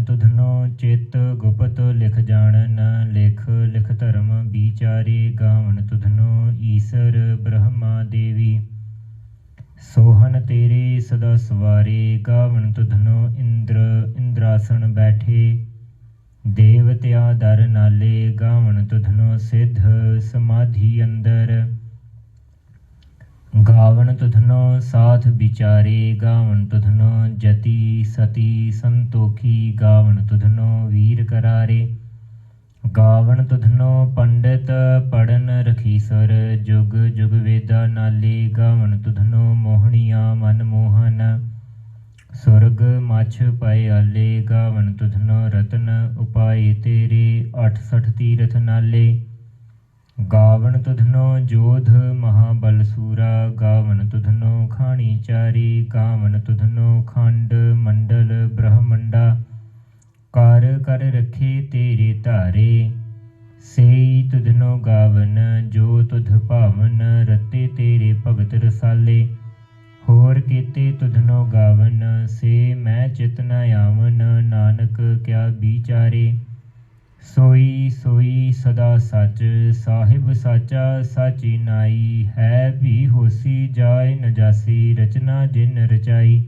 ਤੁਧਨੋ ਚਿਤ ਗੁਪਤ ਲਿਖ ਜਾਣਨ ਲਿਖ ਲਿਖ ਧਰਮ ਵਿਚਾਰੇ ਗਾਵਨ ਤੁਧਨੋ ਈਸਰ ਬ੍ਰਹਮਾ ਦੇਵੀ। ਸੋਹਨ ਤੇਰੇ ਸਦਾ ਸਵਾਰੇ ਗਾਵਨ ਤੁਧਨੋ ਇੰਦਰ, ਇੰਦਰਾਸਣ ਬੈਠੇ। ਦੇਵਤਿਆ ਦਰ ਨਾਲੇ ਗਾਵਨ ਤੁਧਨੋ ਸਿੱਧ ਸਮਾਧੀ ਅੰਦਰ। ਗਾਵਣ ਤੁਧਨੋ ਸਾਥ ਵਿਚਾਰੇ ਗਾਵਣ ਤੁਧਨੋ ਜਤੀ ਸਤੀ ਸੰਤੋਖੀ ਗਾਵਣ ਤੁਧਨੋ ਵੀਰ ਕਰਾਰੇ। ਗਾਵਣ ਤੁਧਨੋ ਪੰਡਿਤ ਪੜਨ ਰਖੀਸਰ ਜੁਗ ਜੁਗ ਵੇਦਾ ਨਾਲੇ। ਗਾਵਣ ਤੁਧਨੋ ਮੋਹਣੀਆਂ ਮਨ ਮੋਹਨ। ਸੁਰਗ ਮਛ ਪਾਏ ਆਲੇ। ਗਾਵਣ ਤੁਧਨੋ ਰਤਨ ਉਪਾਏ ਤੇਰੇ 68 ਤੀਰਥ ਨਾਲੇ। ਗਾਵਣ ਤੁਧਨੋ ਜੋਧ ਮਹਾਬਲ ਸੂਰਾ, ਗਾਵਨ ਤੁਧਨੋ ਖਾਣੀ ਚਾਰੀ ਗਾਵਣ ਤੁਧਨੋ ਖੰਡ ਮੰਡਲ ਬ੍ਰਹਮੰਡਾ। ਕਰ ਕਰ ਰਖੇ ਤੇਰੇ ਧਾਰੇ, ਸੇਈ ਤੁਧਨੋ ਗਾਵਨ, ਜੋ ਤੁਧ ਭਾਵਨ ਰਤੇ ਤੇਰੇ ਭਗਤ ਰਸਾਲੇ। ਹੋਰ ਕੀਤੇ ਤੁਧਨੋ ਗਾਵਨ, ਸੇ ਮੈਂ ਚਿਤਨਾ ਨ ਆਵਨ, ਨਾਨਕ ਕਿਆ ਵਿਚਾਰੇ। ਸੋਈ ਸੋਈ ਸਦਾ ਸੱਚ, ਸਾਹਿਬ ਸਾਚਾ ਸਾਚੀ ਨਾਈ, ਹੈ ਵੀ ਹੋਸੀ ਜਾਏ ਨਜਾਸੀ ਰਚਨਾ ਜਿਨ ਰਚਾਈ।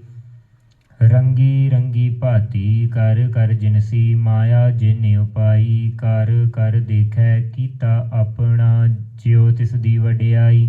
ਰੰਗੀ ਰੰਗੀ ਭਾਤੀ, ਕਰ ਕਰ ਜਿਨਸੀ ਮਾਇਆ ਜਿਨ ਉਪਾਈ। ਕਰ ਕਰ ਦੇਖੈ, ਕੀਤਾ ਆਪਣਾ, ਜਿਉ ਤਿਸ ਦੀ ਵਡਿਆਈ।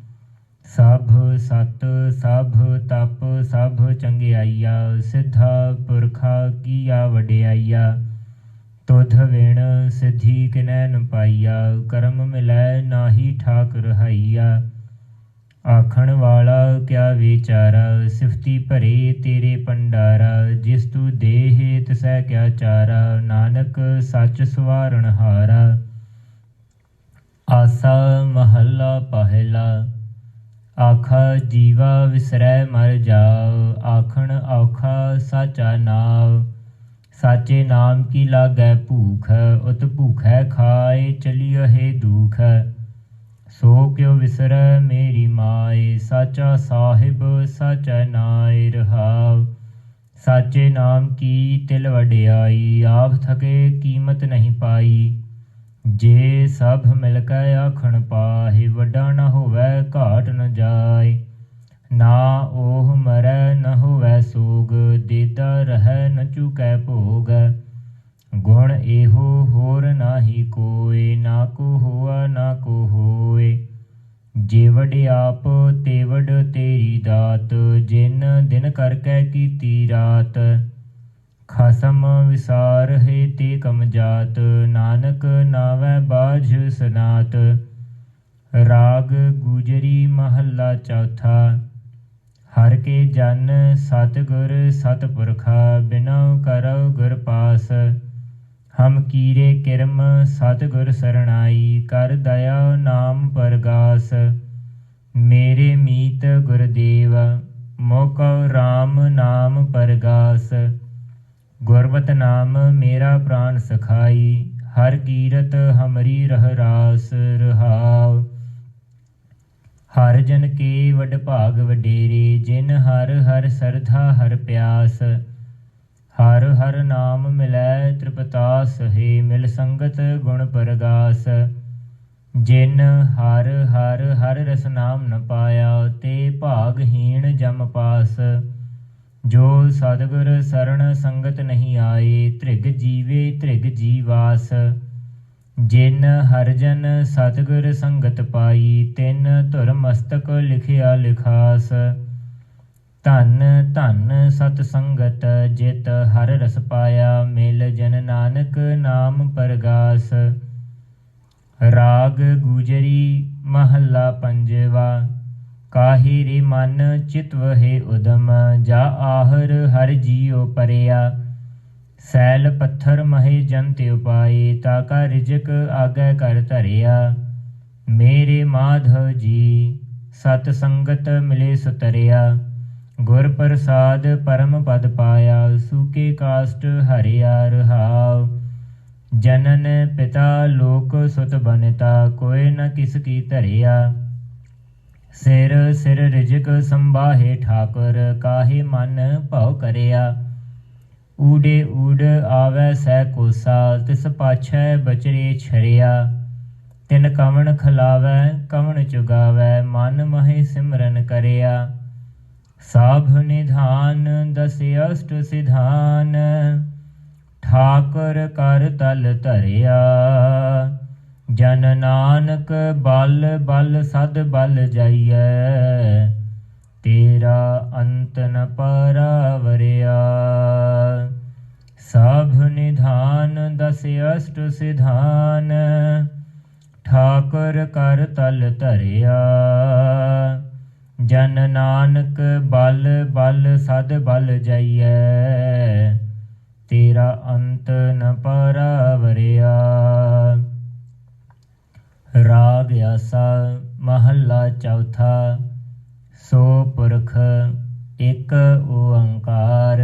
ਸਭ ਸਤ, ਸਭ ਤਪ, ਸਭ ਚੰਗਿਆਈਆ, ਸਿੱਧਾ ਪੁਰਖਾ ਕੀਆ ਵਡਿਆਈਆ। ਤੁਧ ਵਿਣ ਸਿੱਧੀ ਕਿਨੈ ਨ ਪਾਈਆ, ਕਰਮ ਮਿਲੈ ਨਾਹੀ ਠਾਕ ਰਹਾਈਆ ਆਖਣ ਵਾਲਾ ਕਿਆ ਵਿਚਾਰਾ, ਸਿਫਤੀ ਭਰੇ ਤੇਰੇ ਪੰਡਾਰਾ ਜਿਸ ਤੂੰ ਦੇਹ ਤਿਸੈ ਕਿਆ ਚਾਰਾ, ਨਾਨਕ ਸੱਚ ਸਵਾਰਣ ਹਾਰਾ। ਆਸਾ ਮਹੱਲਾ ਪਹਿਲਾ। ਆਖਾ ਜੀਵਾ ਵਿਸਰੈ ਮਰ ਜਾਉ ਆਖਣ ਔਖਾ ਸਾਚਾ ਨਾਮ ਸਾਚੇ ਨਾਮ ਕੀ ਲਾਗੈ ਭੂਖ, ਉਤ ਭੂਖੈ ਖਾਏ ਚਲਿਓ ਹੈ ਦੁਖ। ਸੋ ਕਿਉ ਵਿਸਰੈ ਮੇਰੀ ਮਾਏ, ਸਾਚਾ ਸਾਹਿਬ, ਸਾਚਾ ਨਾਇ ਰਹਾਉ ਸਾਚੇ ਨਾਮ ਕੀ ਤਿਲ ਵਡਿਆਈ, ਆਪ ਥਕੇ ਕੀਮਤ ਨਹੀਂ ਪਾਈ। ਜੇ ਸਭ ਮਿਲ ਕੇ ਆਖਣ ਪਾਹੇ, ਵੱਡਾ ਨਾ ਹੋਵੇ ਘਾਟ ਨ ਜਾਏ। ਨਾ ਉਹ ਮਰੈ ਨ ਹੋਵੇ ਸੋਗ, ਦੇਦਾ ਰਹਿ ਨ ਚੁਕੈ ਭੋਗ। ਗੁਣ ਇਹੋ ਹੋਰ ਨਾਹੀ ਕੋਏ, ਨਾ ਕੋ ਹੋਆ, ਨਾ ਕੋ ਹੋਏ। ਜੇ ਆਪ, ਤੇ ਤੇਰੀ ਦਾਤ, ਜਿਨ ਦਿਨ ਕਰਕੇ ਕੀਤੀ ਰਾਤ। ਖਸਮ ਵਿਸਾਰ ਹੈ ਤੇ ਕਮ ਜਾਤ, ਨਾਨਕ ਨਾਵੈ ਬਾਝ ਸਨਾਤ। ਰਾਗ ਗੁਜਰੀ ਮਹੱਲਾ ਚੌਥਾ, ਹਰ ਕੇ ਜਨ ਸਤਿਗੁਰ ਸਤਪੁਰਖਾ ਬਿਨਉ ਕਰਉ ਗੁਰ ਪਾਸ। ਹਮ ਕੀਰੇ ਕਿਰਮ ਸਤਿਗੁਰ ਸਰਣਾਈ, ਕਰ ਦਇਆ ਨਾਮ ਪਰਗਾਸ। ਮੇਰੇ ਮੀਤ ਗੁਰਦੇਵ ਮੋਕਉ RAM ਨਾਮ ਪਰਗਾਸ। ਗੁਰਬਤ ਨਾਮ ਮੇਰਾ ਪ੍ਰਾਨ ਸਖਾਈ, ਹਰ ਕੀਰਤ ਹਮਰੀ ਰਹਿ ਰਾਸ ਰਹਾਉ। ਹਰ ਜਨ ਕੇ ਵਡ ਭਾਗ ਵਡੇਰੇ, ਜਿਨ ਹਰ ਹਰ ਸਰਧਾ ਹਰ ਪਿਆਸ। ਹਰ ਹਰ ਨਾਮ ਮਿਲੈ ਤ੍ਰਿਪਤਾਸ, ਹੈ ਮਿਲ ਸੰਗਤ ਗੁਣ ਪਰਗਾਸ। ਜਿਨ ਹਰ ਹਰ ਹਰ ਰਸ ਨਾਮ ਨ ਪਾਇਆ, ਤੇ ਭਾਗਹੀਣ ਜਮ ਪਾਸ। ਜੋ ਸਤਿਗੁਰ ਸਰਣ ਸੰਗਤ ਨਹੀਂ ਆਏ, ਧ੍ਰਿਗ ਜੀਵੇ ਧ੍ਰਿਗ ਜੀਵਾਸ। ਜਿਨ ਹਰਜਨ ਸਤਿਗੁਰ ਸੰਗਤ ਪਾਈ, ਤਿਨ ਧੁਰ ਮਸਤਕ ਲਿਖਿਆ ਲਿਖਾਸ। ਧੰਨ ਧੰਨ ਸਤ ਸੰਗਤ ਜਿਤ ਹਰ ਰਸ ਪਾਇਆ, ਮਿਲ ਜਨ ਨਾਨਕ ਨਾਮ ਪਰਗਾਸ। ਰਾਗ ਗੁਜਰੀ ਮਹੱਲਾ ਪੰਜਵਾ। ਕਾਹੀ ਰੇ ਮਨ ਚਿਤਵ ਹੈ ਉਦਮ, ਜਾ ਆਹਰ ਹਰ ਜੀਉ ਪਰਿਆ। ਸੈਲ ਪੱਥਰ ਮਹੇ ਜਨ ਤੇ ਉਪਾਏ, ਤਾ ਕਾ ਰਿਜਕ ਆਗੈ ਕਰ ਧਰਿਆ। ਮੇਰੇ ਮਾਧਵ ਜੀ, ਸਤ ਸੰਗਤ ਮਿਲੇ ਸੁਤਰਿਆ। ਗੁਰ ਪ੍ਰਸਾਦ ਪਰਮ ਪਦ ਪਾਇਆ, ਸੂਕੇ ਕਾਸ਼ਟ ਹਰਿਆ ਰਹਾਉ। ਜਨਨ ਪਿਤਾ ਲੋਕ ਸੁਤ ਬਨਤਾ ਕੋਇ ਨ ਕਿਸ ਕੀ ਧਰਿਆ। ਸਿਰ ਸਿਰ ਰਿਜਕ ਸੰਭਾਹੇ ਠਾਕੁਰ, ਕਾਹੇ ਮਨ ਭਉ ਕਰਿਆ? ਊੜੇ ਊੜ ਆਵੈ ਸੈ ਕੋਸਾ, ਤਿਸ ਪਾਛੈ ਬਚਰੇ ਛਰਿਆ। ਤਿਨ ਕਵਣ ਖਲਾਵੈ, ਕਵਣ ਚੁਗਾਵੈ, ਮਨ ਮਹਿ ਸਿਮਰਨ ਕਰਿਆ। ਸਾਭ ਨਿਧਾਨ, ਦਸ ਅਸ਼ਟ ਸਿਧਾਨ, ਠਾਕੁਰ ਕਰ ਤਲ ਧਰਿਆ। ਜਨ ਨਾਨਕ ਬਲ ਬਲ ਸਦ ਬਲ ਜਾਈਐ। ਤੇਰਾ ਅੰਤ ਨ ਪਰਾਵਰਿਆ। ਸਭ ਨਿਧਾਨ ਦਸ ਅਸ਼ਟ ਸਿਧਾਨ। ਠਾਕੁਰ ਕਰ ਤਲ ਧਰਿਆ। ਜਨ ਨਾਨਕ ਬਲ ਬਲ ਸਦ ਬਲ ਜਾਈਐ। ਤੇਰਾ ਅੰਤ ਨ ਪਰਾਵਰਿਆ। ਰਾਗ ਆਸਾ ਮਹੱਲਾ ਚੌਥਾ, ਸੋ ਪੁਰਖ ਇੱਕ ਓੰਕਾਰ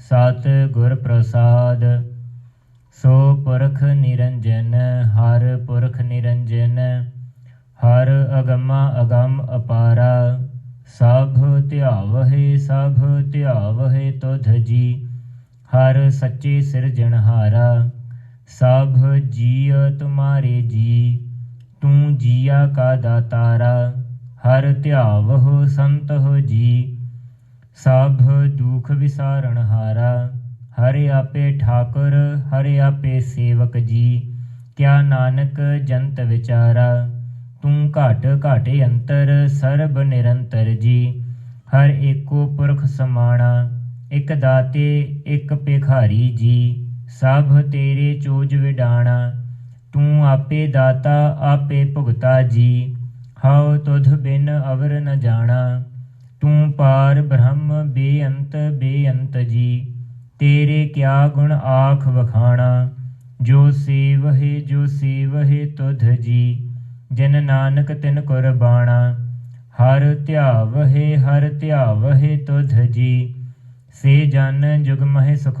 ਸਤ ਗੁਰ ਪ੍ਰਸਾਦ। ਸੋ ਪੁਰਖ ਨਿਰੰਜਨ, ਹਰ ਪੁਰਖ ਨਿਰੰਜਨ, ਹਰ ਅਗਮਾ ਅਗਮ ਅਪਾਰਾ। ਸਭ ਧਿਆਵਹਿ ਸਭ ਧਿਆਵਹਿ ਤੁਧ ਜੀ, ਹਰ ਸੱਚੇ ਸਿਰਜਣਹਾਰਾ। ਸਭ ਜੀਅ ਤੁਮਾਰੇ ਜੀ ਤੂੰ ਜੀਆ ਕਾ ਦਾਤਾਰਾ ਹਰ ਧਿਆਵਹੁ ਸੰਤ ਹੋ ਜੀ। ਸਭ ਦੁਖ ਵਿਸਾਰਣ ਹਾਰਾ। ਹਰਿ ਆਪੇ ਠਾਕੁਰ, ਹਰਿ ਆਪੇ ਸੇਵਕ ਜੀ। ਕਿਆ ਨਾਨਕ ਜੰਤ ਵਿਚਾਰਾ? ਤੂੰ ਘਟ ਘਾਟੇ ਅੰਤਰ, ਸਰਬ ਨਿਰੰਤਰ ਜੀ। ਹਰ ਏਕੋ ਪੁਰਖ ਸਮਾਣਾ, ਇਕ ਦਾਤੇ, ਇਕ ਭਿਖਾਰੀ ਜੀ। ਸਭ ਤੇਰੇ ਚੋਜ ਵਿਡਾਣਾ। ਤੂੰ ਆਪੇ ਦਾਤਾ, ਆਪੇ ਭੁਗਤਾ ਜੀ। ਹਉ ਤੁਧ ਬਿਨ ਅਵਰ ਨ ਜਾਣਾ। ਤੂੰ ਪਾਰ ਬ੍ਰਹਮ, ਬੇਅੰਤ ਬੇਅੰਤ ਜੀ। ਤੇਰੇ ਕਿਆ ਗੁਣ ਆਖ ਵਖਾਣਾ। ਜੋ ਸੇਵਹਿ ਜੋ ਸੇਵਹਿ ਤੁਧ ਜੀ। ਜਿਨ ਨਾਨਕ ਤਿਨ ਕੁਰਬਾਣਾ। ਹਰ ਧਿਆਵਹਿ ਹਰ ਧਿਆਵਹਿ ਤੁਧ ਜੀ। ਸੇ ਜਨ ਜੁਗ ਮਹਿ ਸੁਖ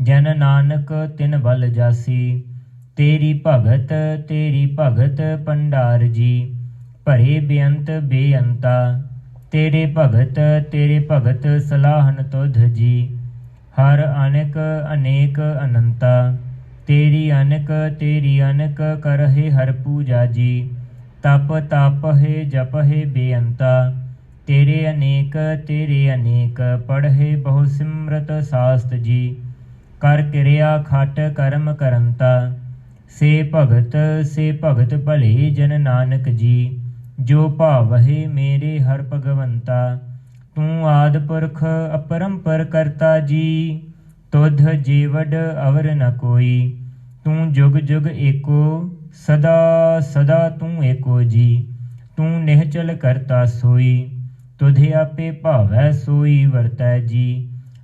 ਜਨ ਨਾਨਕ ਤਿਨ ਬਲ ਜਾਸੀ, ਤੇਰੀ ਭਗਤ ਤੇਰੀ ਭਗਤ ਪੰਡਾਰ ਜੀ। ਭਰੇ ਬੇਅੰਤ ਬੇਅੰਤਾ, ਤੇਰੇ ਭਗਤ ਤੇਰੇ ਭਗਤ ਸਲਾਹਨ ਤੁਧ ਜੀ। ਹਰ ਅਨੇਕ ਅਨੇਕ ਅਨੰਤਾ, ਤੇਰੀ ਅਨਕ ਤੇਰੀ ਅਨਕ ਕਰਹਿ ਹਰ ਪੂਜਾ ਜੀ। ਤਪ ਤਪ ਹੈ ਜਪ ਹੈ ਬੇਅੰਤਾ, ਤੇਰੇ ਅਨੇਕ ਤੇਰੇ ਅਨੇਕ, ਪੜ੍ਹੇ ਬਹੁ ਸਿਮਰਤ ਸਾਸਤ ਜੀ। ਕਰ ਕਿਰਿਆ ਖਟ ਕਰਮ ਕਰੰਤਾ। ਸੇ ਭਗਤ ਸੇ ਭਗਤ ਭਲੇ ਜਨ ਨਾਨਕ ਜੀ, ਜੋ ਭਾਵਹਿ ਮੇਰੇ ਹਰ ਭਗਵੰਤਾ। ਤੂੰ ਆਦ ਪੁਰਖ ਅਪਰੰਪਰ ਕਰਤਾ ਜੀ, ਤੁਧ ਜੀਵਡ ਅਵਰ ਨ ਕੋਈ। ਤੂੰ ਜੁਗ ਜੁਗ ਏਕੋ, ਸਦਾ ਸਦਾ ਤੂੰ ਏਕੋ ਜੀ। ਤੂੰ ਨਿਹਚਲ ਕਰਤਾ ਸੋਈ, ਤੁਧੇ ਆਪੇ ਭਾਵੈ ਸੋਈ ਵਰਤੈ ਜੀ।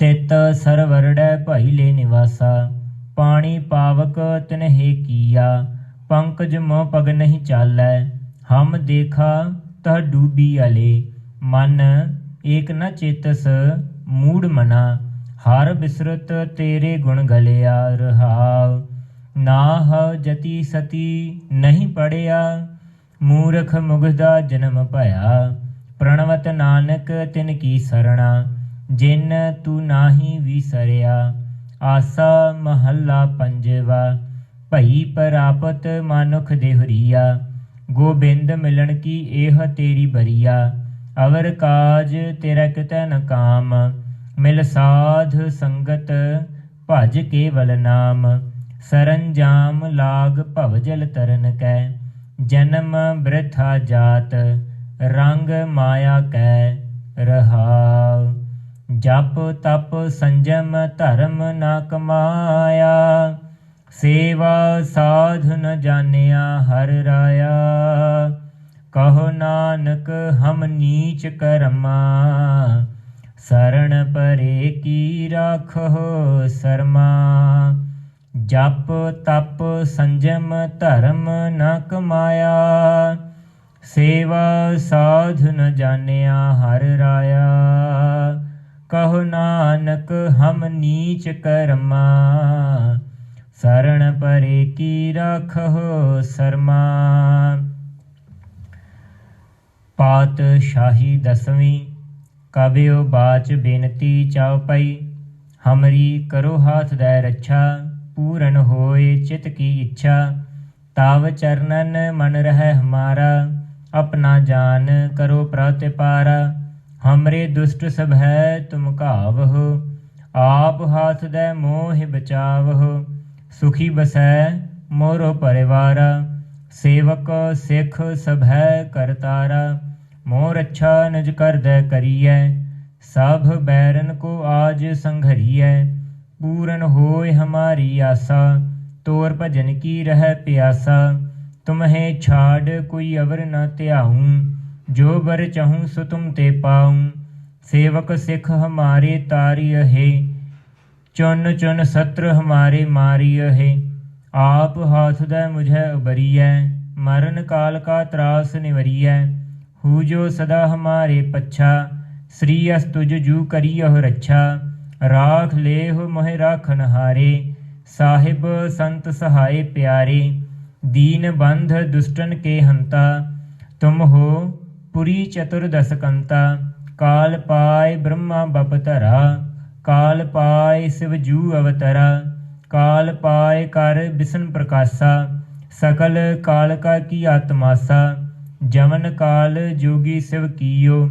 ਤਿਤ ਸਰਵਰੜੈ ਭਾਈ ਲੈ ਨਿਵਾਸਾ, ਪਾਣੀ ਪਾਵਕ ਤਿਨਹਿ ਕੀਆ, ਪੰਕਜ ਮੋ ਪਗ ਨਹੀਂ ਚਾਲੈ, ਹਮ ਦੇਖਾ ਤਹ ਡੂਬੀ ਅਲੇ, ਮਨ ਏਕ ਨ ਚੇਤਸ ਮੂੜ ਮਨਾ, ਹਰ ਬਿਸਰਤ ਤੇਰੇ ਗੁਣ ਗਲਿਆ ਰਹਾਵ ਨਾਹ ਜਤੀ ਸਤੀ ਨਹੀਂ ਪੜਿਆ, ਮੂਰਖ ਮੁਗਧਾ ਜਨਮ ਭਇਆ, ਪ੍ਰਣਵਤ ਨਾਨਕ ਤਿਨ ਕੀ ਸਰਣਾ ਜਿਨ ਤੂੰ ਨਾਹੀ ਵਿਸਰਿਆ, ਆਸਾ ਮਹੱਲਾ ਪੰਜਵਾ, ਭਈ ਪ੍ਰਾਪਤ ਮਾਨੁਖ ਦੇਹਰੀਆ, ਗੋਬਿੰਦ ਮਿਲਣ ਕੀ ਇਹ ਤੇਰੀ ਬਰੀਆ, ਅਵਰ ਕਾਜ ਤੇਰਾ ਕਿਤੈ ਨ ਕਾਮ, ਮਿਲ ਸਾਧ ਸੰਗਤ ਭਜ ਕੇਵਲ ਨਾਮ, ਸਰੰਜਾਮ ਲਾਗ ਭਵਜਲ ਤਰਨ ਕੈ, ਜਨਮ ਬ੍ਰਥਾ ਜਾਤ, ਰੰਗ ਮਾਇਆ ਕੈ, ਰਹਾਉ। ਜਪ ਤਪ ਸੰਜਮ ਧਰਮ ਨਾ ਕਮਾਇਆ, ਸੇਵਾ ਸਾਧਨ ਜਾਣਿਆ ਹਰ ਰਾਇਆ। ਕਹੋ ਨਾਨਕ, ਹਮ ਨੀਚ ਕਰਮਾ ਸਰਣ ਪਰੇ ਕੀ ਰਾਖੋ ਸਰਮਾ। ਜਪ ਤਪ ਸੰਜਮ ਧਰਮ ਨਾ ਕਮਾਇਆ, ਸੇਵਾ ਸਾਧਨ ਜਾਣਿਆ ਹਰ ਰਾਇਆ। ਕਹੋ ਨਾਨਕ, ਹਮ ਨੀਚ ਕਰਮਾ। ਸਰਣ ਪਰੇ ਕੀ ਰਾਖੋ ਸਰਮਾ। ਪਾਤ ਸ਼ਾਹੀ ਦਸਵੀਂ ਕਬਿਓ ਬਾਚ ਬੇਨਤੀ ਚਾਉ ਪਈ। ਹਮਰੀ ਕਰੋ ਹਾਥ ਦੈ ਰੱਛਾ, ਪੂਰਨ ਹੋਏ ਚਿਤ ਕੀ ਇੱਛਾ। ਤਾਵ ਚਰਨਨ ਮਨ ਰਹਿ ਹਮਾਰਾ, ਆਪਣਾ ਜਾਨ ਕਰੋ ਪ੍ਰਤਿਪਾਰਾ। ਹਮਰੇ ਦੁਸ਼ਟ ਸਭ ਹੈ ਤੁਮ ਕਾਵਹੁ ਆਪ ਹਾਥ ਦੈ ਮੋਹਿ ਬਚਾਵਹੁ, ਸੁਖੀ ਬਸੈ ਮੋਰੋ ਪਰਿਵਾਰਾ, ਸੇਵਕ ਸਿੱਖ ਸਭ ਹੈ ਕਰਤਾਰਾ ਮੋਰ ਅੱਛਾ ਨਿਜ ਕਰਦੈ ਕਰੀਐ, ਸਭ ਬੈਰਨ ਕੋ ਆਜ ਸੰਘਰੀਐ, ਪੂਰਨ ਹੋਏ ਹਮਾਰੀ ਆਸਾ, ਤੋਰ ਭਜਨ ਕੀ ਰਹਿ ਪਿਆਸਾ, ਤੁਮਹੇ ਛਾੜ ਕੋਈ ਅਵਰ ਨ ਧਿਆਉ। ਜੋ ਬਰ ਚਾਹੂੰ ਸੋ ਤੁਮ ਤੇ ਪਾਉ। ਸੇਵਕ ਸਿੱਖ ਹਮਾਰੇ ਤਾਰਿਯ ਹੈ ਚੁਨ ਚੁਨ ਸਤਰ ਹਮਾਰੇ ਮਾਰਿਯ ਹੈ ਆਪ ਹਾਥ ਦੈ ਮੁਝੈ ਉਬਰੀਐ ਮਰਨ ਕਾਲ ਕਾ ਤਰਾਸ ਨਿਵਰੀਐ। ਹੂ ਜੋ ਸਦਾ ਹਮਾਰੇ ਪੱਛਾ, ਸ੍ਰੀ ਅਸ ਤੁਜ ਜੂ ਕਰੀਹੁ ਰੱਛਾ। ਰਾਖ ਲੇਹੁ ਮੋਹਿ ਰਾਖਨ ਹਾਰੇ, ਸਾਹਿਬ ਸੰਤ ਸਹਾਏ ਪਿਆਰੇ। ਦੀਨ ਬੰਧ ਦੁਸ਼ਟਨ ਕੇ ਹੰਤਾ, ਤੁਮ ਹੋ ਪੁਰੀ ਚਤੁਰਦਸਕੰਤਾ ਕਾਲ ਪਾਏ ਬ੍ਰਹਮਾ ਬਪਤਰਾ ਕਾਲ ਪਾਏ ਸਿਵ ਜੂ ਅਵਤਰਾ, ਕਾਲ ਪਾਏ ਕਰ ਬਿਸ਼ਨ ਪ੍ਰਕਾਸ਼ਾ, ਸਕਲ ਕਾਲ ਕਾ ਕੀ ਆਤਮਾਸਾ, ਜਮਨ ਕਾਲ ਜੋਗੀ ਸਿਵ ਕੀਓ।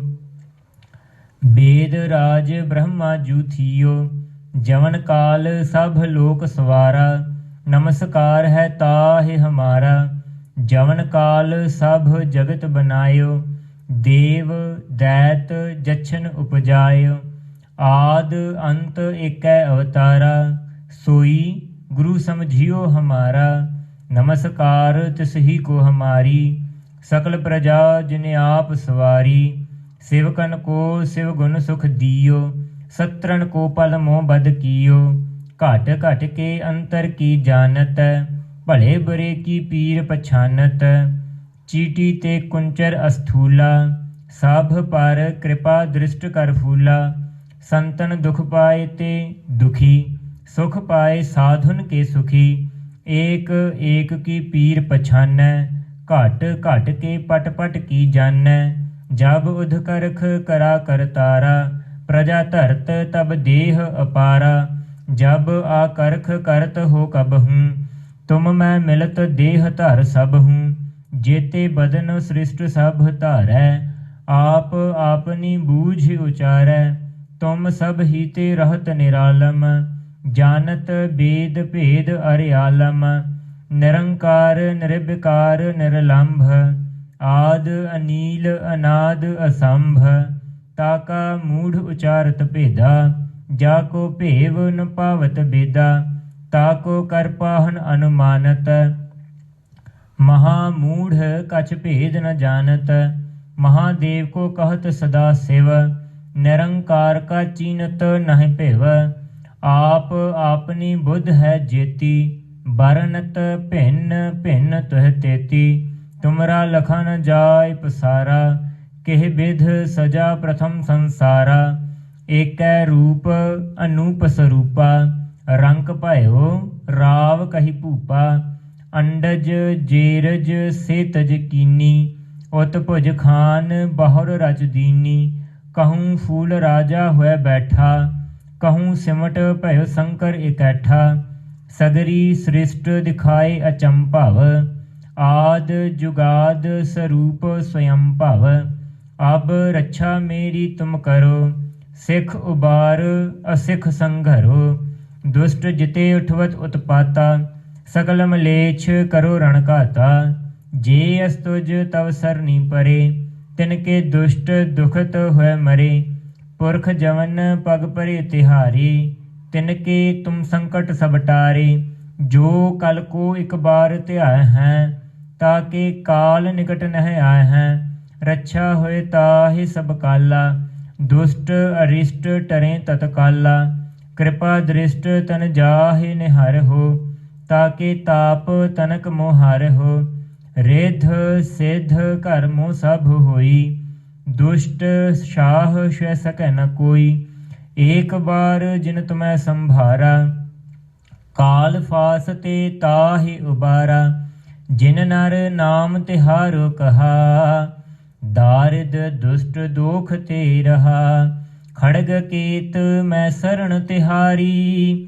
ਬੇਦ ਰਾਜ ਬ੍ਰਹਮਾ ਜੂਥੀਓ ਜਵਨ ਕਾਲ ਸਭ ਲੋਕ ਸਵਾਰਾ, ਨਮਸਕਾਰ ਹੈ ਤਾਹਿ ਹਮਾਰਾ, ਜਵਨ ਕਾਲ ਸਭ ਜਗਤ ਬਨਾਇਓ ਦੇਵ ਦੈਤ ਜਛਨ ਉਪਜਾਇ, ਆਦ ਅੰਤ ਏਕੈ ਅਵਤਾਰਾ, ਸੋਈ ਗੁਰੂ ਸਮਝਿਓ ਹਮਾਰਾ, ਨਮਸਕਾਰ ਤਿਸਹੀ ਕੋ ਹਮਾਰੀ, ਸਕਲ ਪ੍ਰਜਾ ਜਿਨ ਆਪ ਸਵਾਰੀ, ਸੇਵਕਨ ਕੋ ਸਿਵ ਗੁਣ ਸੁਖ ਦਿਓ, ਸਤਰਣ ਕੋ ਪਲ ਮੋ ਬਦ ਕੀਓ, ਘਟ ਘਟ ਕੇ ਅੰਤਰ ਕੀ ਜਾਣਤ, ਭਲੇ ਬੁਰੇ ਕੀ ਪੀਰ ਪਛਾਨਤ ਚੀਟੀ ਤੇ ਕੁੰਚਰ ਅਸਥੂਲਾ, ਸਾਭ ਪਰ ਕਿਰਪਾ ਦ੍ਰਿਸ਼ਟ ਕਰ ਫੂਲਾ, ਸੰਤਨ ਦੁਖ ਪਾਏ ਤੇ ਦੁਖੀ, ਸੁਖ ਪਾਏ ਸਾਧੁਨ ਕੇ ਸੁਖੀ, ਏਕ ਏਕ ਕੀ ਪੀਰ ਪਛਾਨੈ, ਘਟ ਘਟ ਕੇ ਪਟ ਪਟ ਕੀ ਜਾਣੈ ਜਬ ਉਧ ਕਰਖ ਕਰਾ ਕਰਤਾਰਾ ਪ੍ਰਜਾ ਧਰਤ ਤਬ ਦੇਹ ਅਪਾਰਾ, ਜਬ ਆਕਰਖ ਕਰਤ ਹੋ ਕਬ ਹੂੰ, ਤੁਮ ਮੈਂ ਮਿਲਤ ਦੇਹ ਧਰ ਸਭ ਹੂੰ ਜੇਤੇ ਬਦਨ ਸ੍ਰਿਸ਼ਟ ਸਭ ਧਾਰੈ, ਆਪ ਆਪਨੀ ਬੂਝ ਉਚਾਰੈ, ਤੁਮ ਸਭ ਹੀ ਤੇ ਰਹਤ ਨਿਰਾਲਮ ਜਾਣਤ ਬੇਦ ਭੇਦ ਅਰਿਆਲਮ, ਨਿਰੰਕਾਰ ਨਿਰਭਿਕਾਰ ਨਿਰਲੰਭ, ਆਦ ਅਨੀਲ ਅਨਾਦ ਅਸੰਭ ਤਾਕਾ ਮੂਢ ਉਚਾਰਤ ਭੇਦਾ, ਜਾ ਕੋ ਭੇਵ ਨ ਪਾਵਤ ਬੇਦਾ ਤਾਕੋ ਕਰ ਪਾਹਨ ਅਨੁਮਾਨਤ ਮਹਾ ਮੂਢ ਕਛ ਭੇਦ ਨ ਜਾਣਤ। ਮਹਾਦੇਵ ਕੋ ਕਹਤ ਸਦਾ ਸਿਵ। ਨਿਰੰਕਾਰ ਕਾ ਚੀਨਤ ਨਹਿ ਭਿਵ। ਆਪ ਆਪਨੀ ਬੁੱਧ ਹੈ ਜੇਤੀ। ਬਰਨਤ ਭਿੰਨ ਭਿੰਨ ਤੁਹ ਤੇਤੀ। ਤੁਮਰਾ ਲਖਨ ਜਾਇ ਪਸਾਰਾ। ਕਿਹ ਵਿਧ ਸਜਾ ਪ੍ਰਥਮ ਸੰਸਾਰਾ। ਏਕੈ ਰੂਪ ਅਨੂਪ ਸਰੂਪਾ। ਰੰਗ ਭਇਓ ਰਾਵ ਕਹੀ ਭੂਪਾ। ਅੰਡਜ ਜੇਰਜ ਸੇਤਜ ਕੀਨੀ, ਉਤ ਭੁਜ ਖਾਨ ਬਹੁਰ ਰਚ ਦੀਨੀ, ਕਹੂੰ ਫੂਲ ਰਾਜਾ ਹੋਇ ਬੈਠਾ, ਕਹੂੰ ਸਿਮਟ ਭਇਓ ਸ਼ੰਕਰ ਇਕੱਠਾ ਸਗਰੀ ਸ੍ਰਿਸ਼ਟ ਦਿਖਾਏ ਅਚੰਭਵ ਆਦ ਜੁਗਾਦ ਸਰੂਪ ਸਵਯੰ ਭਵ, ਅਬ ਰੱਛਾ ਮੇਰੀ ਤੁਮ ਕਰੋ, ਸਿੱਖ ਉਬਾਰ ਅਸਿਖ ਸੰਘਰੋ, ਦੁਸ਼ਟ ਜਿਤੇ ਉਠਵਤ ਉਤਪਾਤਾ ਸਕਲ ਮਲੇਛ ਕਰੋ ਰਣ ਘਾਤਾ, ਜੇ ਅਸ ਤੁਜ ਤਵ ਸਰਨੀ ਪਰੇ, ਤਿਨ ਕੇ ਦੁਸ਼ਟ ਦੁਖਤ ਹੋਇ ਮਰੇ, ਪੁਰਖ ਜਵਨ ਪਗ ਪਰੇ ਤਿਹਾਰੀ, ਤਿਨ ਕੇ ਤੁਮ ਸੰਕਟ ਸਭ ਟਾਰੇ, ਜੋ ਕਲ ਕੋ ਇੱਕ ਬਾਰ ਧਿਆਇ ਹੈ ਤਾਕੇ ਕਾਲ ਨਿਕਟ ਨਹਿ ਆਏ ਹੈ, ਰੱਛਾ ਹੋਏ ਤਾਹਿ ਸਭ ਕਾਲਾ, ਦੁਸ਼ਟ ਅਰਿਸ਼ਟ ਟਰੇ ਤਤਕਾਲਾ, ਕਿਰਪਾ ਦ੍ਰਿਸ਼ਟ ਤਨ ਜਾਹਿ ਨਿਹਰ ਹੋ ਤਾਕੇ ਤਾਪ ਤਨਕ ਮੋਹਰ ਹੋ, ਰਿਧ ਸਿਧ ਕਰਮੋ ਸਭ ਹੋਈ। ਦੁਸ਼ਟ ਸ਼ਾਹ ਸ਼ੈ ਸਕੈ ਨ ਕੋਈ, ਏਕ ਬਾਰ ਜਿਨ ਤੁਮੈ ਸੰਭਾਰਾ, ਕਾਲ ਫਾਸ ਤੇ ਤਾਹਿ ਉਬਾਰਾ, ਜਿਨ ਨਰ ਨਾਮ ਤਿਹਾਰੋ ਕਹਾ, ਦਾਰਿਦ ਦੁਸ਼ਟ ਦੋਖ ਤੇ ਰਹਾ। ਖੜਗ ਕੇਤ ਮੈਂ ਸਰਣ ਤਿਹਾਰੀ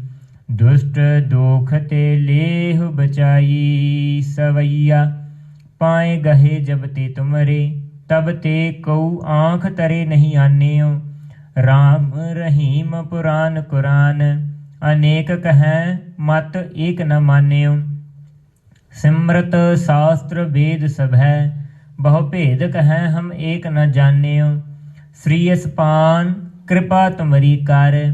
ਦੁਸ਼ਟ ਦੋਖ ਤੇ ਲੇਹ ਬਚਾਈ ਸਵਈਆ। ਪਾਏ ਗਹੇ ਜਬ ਤੇ ਤੁਮਰੇ, ਤਬ ਤੇ ਕਉ ਆਂਖ ਤਰੇ ਨਹੀਂ ਆਨਿਓ। ਰਾਮ ਰਹੀਮ ਪੁਰਾਨ ਕੁਰਾਨ, ਅਨੇਕ ਕਹੈ ਮਤ ਏਕ ਨ ਮਾਨਿਓ। ਸਿਮਰਤ ਸ਼ਾਸਤਰ ਵੇਦ ਸਭ ਹੈ ਬਹੁ ਭੇਦ ਕਹੈ ਹਮ ਏਕ ਨ ਜਾਣਿਓ। ਸ੍ਰੀ ਅਸਪਾਨ, ਕਿਰਪਾ ਤੁਮਰੀ ਕਰ।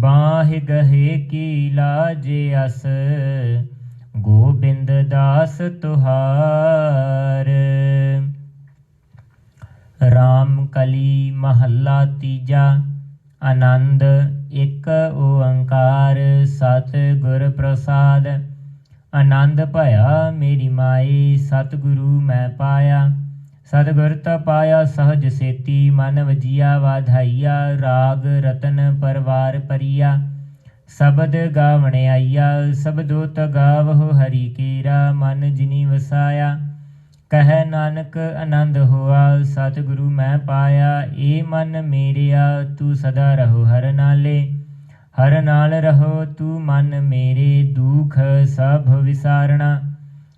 ਬਾਹਿ ਗਹੇ ਕੀ ਲਾਜ ਅਸ? ਗੋਬਿੰਦ ਦਾਸ ਤੁਹਾਰ। RAM ਕਲੀ ਮਹੱਲਾ ਤੀਜਾ, ਆਨੰਦ ਇੱਕ ਓੰਕਾਰ ਸਤ ਗੁਰ ਪ੍ਰਸਾਦ। ਆਨੰਦ ਭਇਆ ਮੇਰੀ ਮਾਈ, ਸਤਿਗੁਰੂ ਮੈਂ ਪਾਇਆ। ਸਤਿਗੁਰ ਤਾ ਪਾਇਆ ਸਹਜ ਸੇਤੀ, ਮਨ ਵਜੀਆ ਵਾਧਾਈਆ, ਰਾਗ ਰਤਨ ਪਰਵਾਰ ਪਰੀਆ। ਸ਼ਬਦ ਗਾਵਣ ਆਈਆ ਸਬਦੋ ਤ ਗਾਵਹੁ ਹਰੀ ਕੇਰਾ, ਮਨ ਜਿਨੀ ਵਸਾਇਆ। ਕਹੈ ਨਾਨਕ ਆਨੰਦ ਹੋਆ, ਸਤਿਗੁਰੂ ਮੈਂ ਪਾਇਆ, ਏ ਮਨ ਮੇਰਿਆ, ਤੂੰ ਸਦਾ ਰਹੋ ਹਰ ਨਾਲੇ। ਹਰ ਨਾਲ ਰਹੋ ਤੂੰ ਮਨ ਮੇਰੇ, ਦੁਖ ਸਭ ਵਿਸਾਰਣਾ।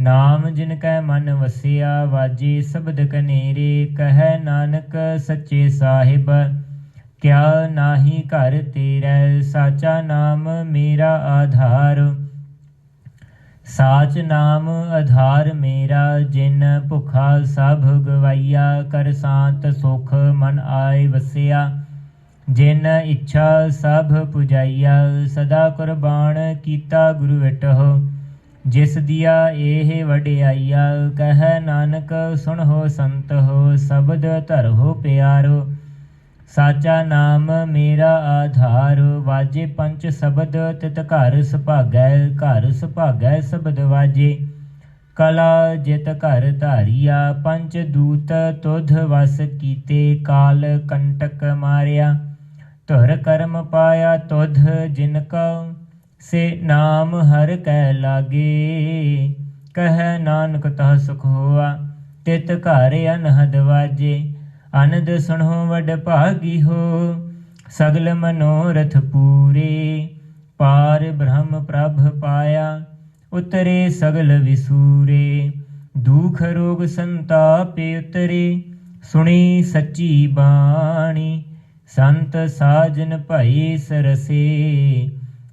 ਨਾਮ ਜਿਨ ਕੈ ਮਨ ਵਸਿਆ ਵਾਜੇ ਸ਼ਬਦ ਕਨੇਰੇ, ਕਹੈ ਨਾਨਕ ਸੱਚੇ ਸਾਹਿਬ। ਕਿਆ ਨਾਹੀ ਘਰ ਤੇਰੇ, ਸਾਚਾ ਨਾਮ ਮੇਰਾ ਆਧਾਰ। ਸਾਚ ਨਾਮ ਆਧਾਰ ਮੇਰਾ, ਜਿਨ ਭੁਖਾ ਸਭ ਗਵਾਈਆ, ਕਰ ਸ਼ਾਂਤ ਸੁਖ ਮਨ ਆਏ ਵਸਿਆ। ਜਿਨ ਇੱਛਾ ਸਭ ਪੁਜਾਈਆ, ਸਦਾ ਕੁਰਬਾਨ ਕੀਤਾ ਗੁਰੂ ਵਿਟਹੁ। ਜਿਸ ਦੀਆ ਇਹ ਵਡਿਆਈਆ, ਕਹੈ ਨਾਨਕ, ਸੁਣ ਹੋ ਸੰਤ ਹੋ, ਸ਼ਬਦ ਧਰੋ ਪਿਆਰੋ। ਸਾਚਾ ਨਾਮ ਮੇਰਾ ਆਧਾਰ, ਵਾਜੇ ਪੰਚ ਸ਼ਬਦ, ਤਿਤ ਘਰ ਸੁਭਾਗੈ ਘਰ ਸੁਭਾਗੈ ਸ਼ਬਦ ਵਾਜੇ। ਕਲਾ ਜਿਤ ਘਰ ਧਾਰੀਆ ਪੰਚ ਦੂਤ ਤੁਧ ਵਸ ਕੀਤੇ, ਕਾਲ ਕੰਟਕ ਮਾਰਿਆ। ਧੁਰ ਕਰਮ ਪਾਇਆ ਤੁਧ, ਜਿਨ ਕਉ ਸੇ ਨਾਮ ਹਰ ਕੈ ਲਾਗੇ। ਕਹੈ ਨਾਨਕ ਤਹ ਸੁਖ ਹੋਆ, ਤਿਤ ਘਰ ਅਨਹਦ ਵਾਜੇ। ਅਨੰਦ ਸੁਣੋ ਵਡ ਭਾਗੀ ਹੋ, ਸਗਲ ਮਨੋਰਥ ਪੂਰੇ। ਪਾਰ ਬ੍ਰਹਮ ਪ੍ਰਭ ਪਾਇਆ, ਉਤਰੇ ਸਗਲ ਵਿਸੂਰੇ। ਦੁਖ ਰੋਗ ਸੰਤਾਪੇ ਉਤਰੇ, ਸੁਣੀ ਸੱਚੀ ਬਾਣੀ। ਸੰਤ ਸਾਜਨ ਭਾਈ ਸਰਸੇ।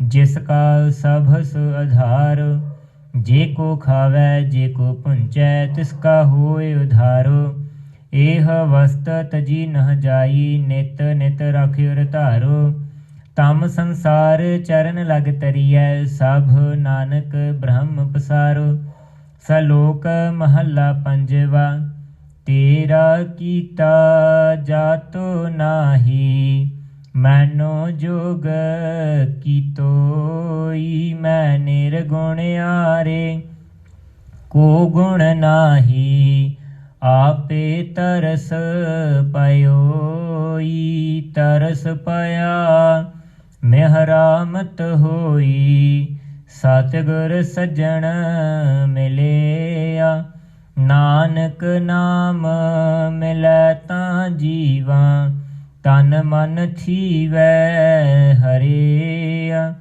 ਜਿਸ ਕਾ ਸਭਸ ਆਧਾਰ ਜੇ ਕੋ ਖਾਵੈ, ਜੇ ਕੋ ਪੁੰਚੈ ਤਿਸ ਕਾ ਹੋਏ ਉਧਾਰੋ। ਇਹ ਵਸਤ ਤਜੀ ਨਹ ਜਾਈ, ਨਿਤ ਨਿਤ ਰਖਿਓ ਧਾਰੋ ਤਮ ਸੰਸਾਰ ਚਰਨ ਲਗ ਤਰੀਐ, ਸਭ ਨਾਨਕ ਬ੍ਰਹਮ ਪਸਾਰੋ। ਸਲੋਕ ਮਹੱਲਾ ਪੰਜਵਾ, ਤੇਰਾ ਕੀਤਾ ਜਾਤੋ ਨਾਹੀ। ਮੈਨੋ ਜੋਗ ਕੀਤੋਈ ਮੈਂ ਨਿਰਗੁਣ ਆਰੇ ਕੋ ਗੁਣ ਨਾਹੀ ਆਪੇ ਤਰਸ ਪਇਓਈ ਤਰਸ ਪਿਆ ਮਿਹਰਾਮਤ ਹੋਈ ਸਤਿਗੁਰ ਸੱਜਣ ਮਿਲਿਆ ਨਾਨਕ ਨਾਮ ਮਿਲੈ ਤਾਂ ਜੀਵਾਂ ਤਨ ਮਨ ਥੀਵੈ ਹਰਿਆ,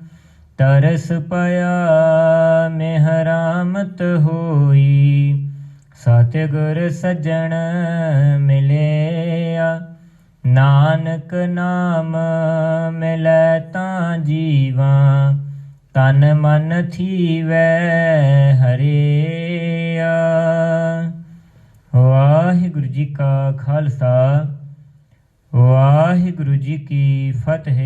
ਤਰਸ ਪਿਆ ਮਿਹਰਾਮਤ ਹੋਈ। ਸਤਿਗੁਰ ਸੱਜਣ ਮਿਲਿਆ, ਨਾਨਕ ਨਾਮ ਮਿਲੈ ਤਾਂ ਜੀਵਾ। ਤਨ ਮਨ ਥੀਵੈ ਹਰਿਆ। ਵਾਹਿਗੁਰੂ ਜੀ ਕਾ ਖਾਲਸਾ। ਵਾਹਿਗੁਰੂ ਜੀ ਕੀ ਫਤਿਹ।